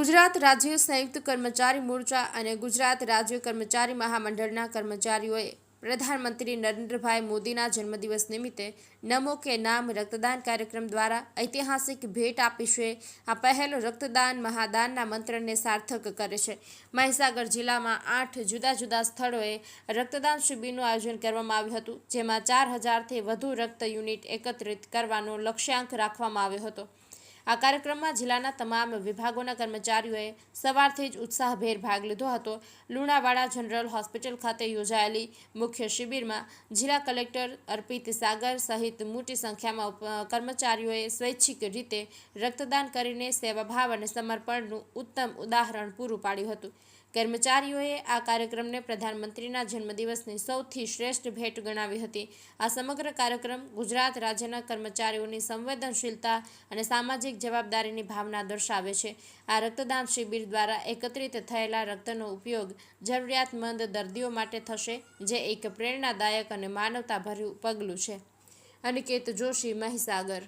રાજ્ય સંયુક્ત કર્મચારી મોરચા અને ગુજરાત રાજ્ય કર્મચારી મહામંડળના કર્મચારીઓએ પ્રધાનમંત્રી નરેન્દ્રભાઈ મોદીના જન્મદિવસ નિમિત્તે નમો કે નામ રક્તદાન કાર્યક્રમ દ્વારા ઐતિહાસિક ભેટ આપી છે. આ પહેલ રક્તદાન મહાદાનના મંત્રને સાર્થક કરે છે. મહીસાગર જિલ્લામાં આઠ જુદા જુદા સ્થળોએ રક્તદાન શિબિરનું આયોજન કરવામાં આવ્યું હતું, જેમાં ચાર હજારથી વધુ રક્ત યુનિટ એકત્રિત કરવાનો લક્ષ્યાંક રાખવામાં આવ્યો હતો. આ કાર્યક્રમમાં જિલ્લાના તમામ વિભાગોના કર્મચારીઓએ સવારથી જ ઉત્સાહભેર ભાગ લીધો હતો. લુણાવાડા જનરલ હોસ્પિટલ ખાતે યોજાયેલી મુખ્ય શિબિરમાં જિલ્લા કલેક્ટર અર્પિત સાગર સહિત મોટી સંખ્યામાં કર્મચારીઓએ સ્વૈચ્છિક રીતે રક્તદાન કરીને સેવાભાવ અને સમર્પણનું ઉત્તમ ઉદાહરણ પૂરું પાડ્યું હતું. કર્મચારીઓએ આ કાર્યક્રમને પ્રધાનમંત્રીના જન્મદિવસની સૌથી શ્રેષ્ઠ ભેટ ગણાવી હતી. આ સમગ્ર કાર્યક્રમ ગુજરાત રાજ્યના કર્મચારીઓની સંવેદનશીલતા અને સામાજિક જવાબદારીની ભાવના દર્શાવે છે. આ રક્તદાન શિબિર દ્વારા એકત્રિત થયેલા રક્તનો ઉપયોગ જરૂરિયાતમંદ દર્દીઓ માટે થશે, જે એક પ્રેરણાદાયક અને માનવતાભર્યું પગલું છે. અનિકેત જોશી, મહીસાગર.